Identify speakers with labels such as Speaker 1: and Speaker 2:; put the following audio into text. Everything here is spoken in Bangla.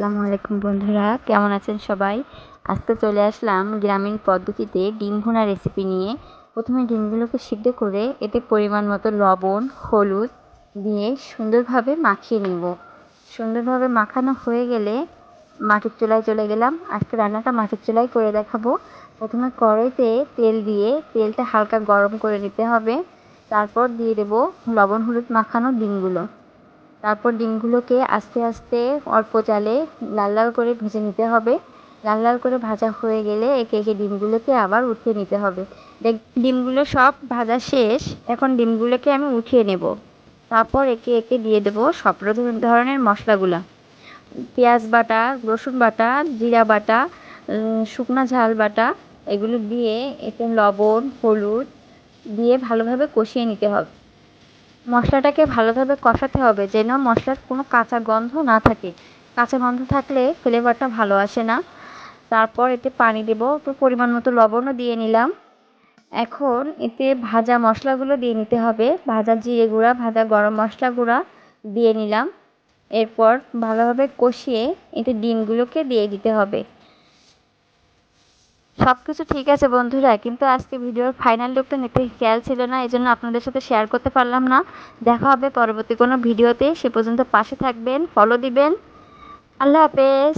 Speaker 1: আসসালামু আলাইকুম বন্ধুরা, কেমন আছেন সবাই? আজকে চলে আসলাম গ্রামীণ পদ্ধতিতে ডিম ভুনা রেসিপি নিয়ে। প্রথমে ডিমগুলোকে সিদ্ধ করে এতে পরিমাণ মতো লবণ, হলুদ দিয়ে সুন্দরভাবে মাখিয়ে নিব। সুন্দরভাবে মাখানো হয়ে গেলে মাটির চুলায় চলে গেলাম। আজকে রান্নাটা মাটির চুলায় করে দেখাবো। প্রথমে কড়াইতে তেল দিয়ে তেলটা হালকা গরম করে নিতে হবে। তারপর দিয়ে দেবো লবণ হলুদ মাখানো ডিমগুলো। তারপর ডিমগুলোকে আস্তে আস্তে অল্প জালে লাল লাল করে ভেজে নিতে হবে। লাল লাল করে ভাজা হয়ে গেলে একে একে ডিমগুলোকে আবার উঠিয়ে নিতে হবে। দেখ, ডিমগুলো সব ভাজা শেষ। এখন ডিমগুলোকে আমি উঠিয়ে নেব। তারপর একে একে দিয়ে দেবো সব ধরনের মশলাগুলো। পেঁয়াজ বাটা, রসুন বাটা, জিরা বাটা শুকনা ঝাল বাটা, এগুলো দিয়ে এতে লবণ, হলুদ দিয়ে ভালোভাবে কষিয়ে নিতে হবে। মশলাটাকে ভালোভাবে কষাতে হবে যেন মশলার কোনো কাঁচা গন্ধ না থাকে। কাঁচা গন্ধ থাকলে ফ্লেভারটা ভালো আসে না। তারপর এতে পানি দেবো পরিমাণ মতো লবণও দিয়ে নিলাম। এখন এতে ভাজা মশলাগুলো দিয়ে নিতে হবে। ভাজা জিরে গুঁড়া, ভাজা গরম মশলা গুঁড়া দিয়ে নিলাম। এরপর ভালোভাবে কষিয়ে এতে ডিমগুলোকে দিয়ে দিতে হবে। সব কিছু ঠিক আছে বন্ধুরা, কিন্তু আজকে ভিডিওর ফাইনাল লুকটা নিতে খেয়াল ছিল না এই জন্য আপনাদের সাথে শেয়ার করতে পারলাম না। দেখা হবে পরবর্তী কোনো ভিডিওতে, সে পর্যন্ত পাশে থাকবেন ফলো দিবেন। আল্লাহ হাফেজ।